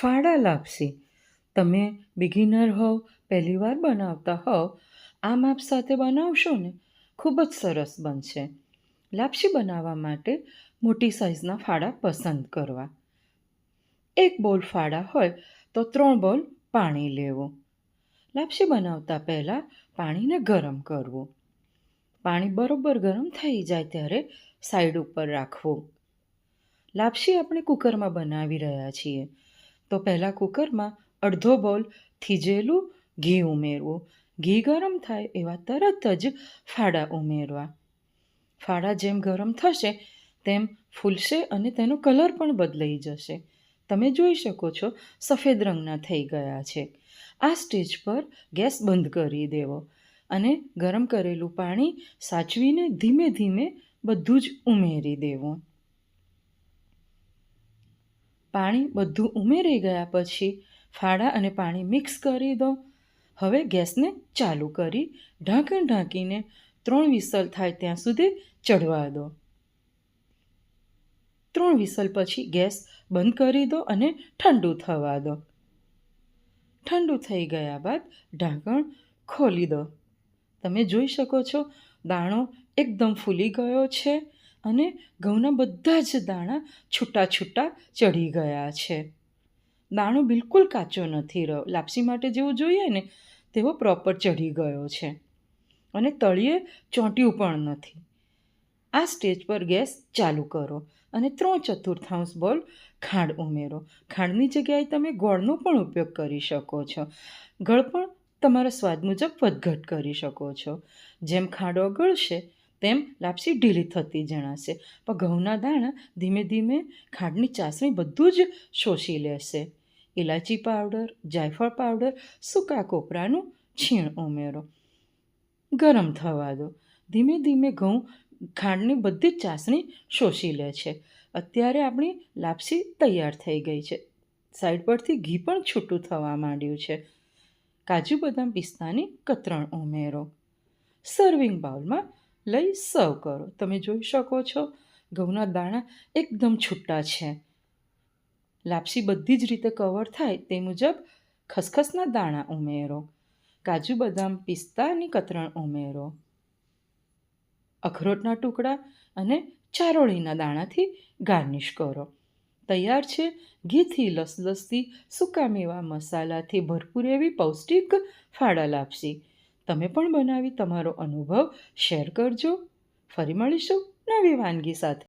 ફાડા લાપસી. તમે બિગિનર હોવ પહેલીવાર બનાવતા હોવ આ માપ સાથે બનાવશો ને, ખૂબ જ સરસ બનશે. લાપસી બનાવવા માટે મોટી સાઇઝના ફાડા પસંદ કરવા. એક બોલ ફાડા હોય તો ત્રણ બોલ પાણી લેવું. લાપસી બનાવતા પહેલાં પાણીને ગરમ કરવું. પાણી બરોબર ગરમ થઈ જાય ત્યારે સાઈડ ઉપર રાખવું. લાપસી આપણે કુકરમાં બનાવી રહ્યા છીએ. તો પહેલાં કુકરમાં અડધો બોલ થીજેલું ઘી ઉમેરવું. ઘી ગરમ થાય એવા તરત જ ફાડા ઉમેરવા. ફાડા જેમ ગરમ થશે, તેમ ફૂલશે અને તેનો કલર પણ બદલાઈ જશે. તમે જોઈ શકો છો, સફેદ રંગના થઈ ગયા છે. આ સ્ટેજ પર ગેસ બંધ કરી દેવો અને ગરમ કરેલું પાણી સાચવીને ધીમે ધીમે બધું જ ઉમેરી દેવું. પાણી બધું ઉમેરી ગયા પછી ફાડા અને પાણી મિક્સ કરી દો. હવે ગેસને ચાલુ કરી ઢાંકણ ઢાંકીને ત્રણ વિસલ થાય ત્યાં સુધી ચડવા દો. ત્રણ વિસલ પછી ગેસ બંધ કરી દો અને ઠંડુ થવા દો. ઠંડુ થઈ ગયા બાદ ઢાંકણ ખોલી દો. તમે જોઈ શકો છો દાણો એકદમ ફૂલી ગયો છે. અને ઘઉંના બધા જ દાણા છૂટા છૂટા ચડી ગયા છે. દાણો બિલકુલ કાચો નથી રહ્યો. લાપસી માટે જેવું જોઈએ ને, તેવો પ્રોપર ચઢી ગયો છે. અને તળિયે ચોંટ્યું પણ નથી. આ સ્ટેજ પર ગેસ ચાલુ કરો અને ત્રણ ચતુર્થાંશ બોલ ખાંડ ઉમેરો. ખાંડની જગ્યાએ તમે ગોળનો પણ ઉપયોગ કરી શકો છો. ગળ પણ તમારા સ્વાદ મુજબ વધઘટ કરી શકો છો. જેમ ખાંડ ઓગળશે તેમ લાપસી ઢીલી થતી જણાશે. પણ ઘઉંના દાણા ધીમે ધીમે ખાંડની ચાસણી બધું જ શોષી લેશે. ઇલાચી પાવડર, જાયફળ પાવડર, સૂકા કોપરાનું છીણ ઉમેરો. ગરમ થવા દો. ધીમે ધીમે ઘઉં ખાંડની બધી જ ચાસણી શોષી લે છે. અત્યારે આપણી લાપસી તૈયાર થઈ ગઈ છે. સાઈડ પરથી ઘી પણ છૂટું થવા માંડ્યું છે. કાજુ બદામ પિસ્તાની કતરણ ઉમેરો. સર્વિંગ બાઉલમાં લઈ સર્વ કરો. તમે જોઈ શકો છો, ઘઉંના દાણા એકદમ છૂટા છે. લાપસી બધી જ રીતે કવર થાય તે મુજબ ખસખસના દાણા ઉમેરો. કાજુ બદામ પિસ્તાની કતરણ ઉમેરો. અખરોટના ટુકડા અને ચારોળીના દાણાથી ગાર્નિશ કરો. તૈયાર છે ઘીથી લસલસતી સૂકા મેવા મસાલાથી ભરપૂર એવી પૌષ્ટિક ફાળા લાપસી. તમે પણ બનાવી તમારો અનુભવ શેર કરજો. ફરી મળીશું નવી વાનગી સાથે.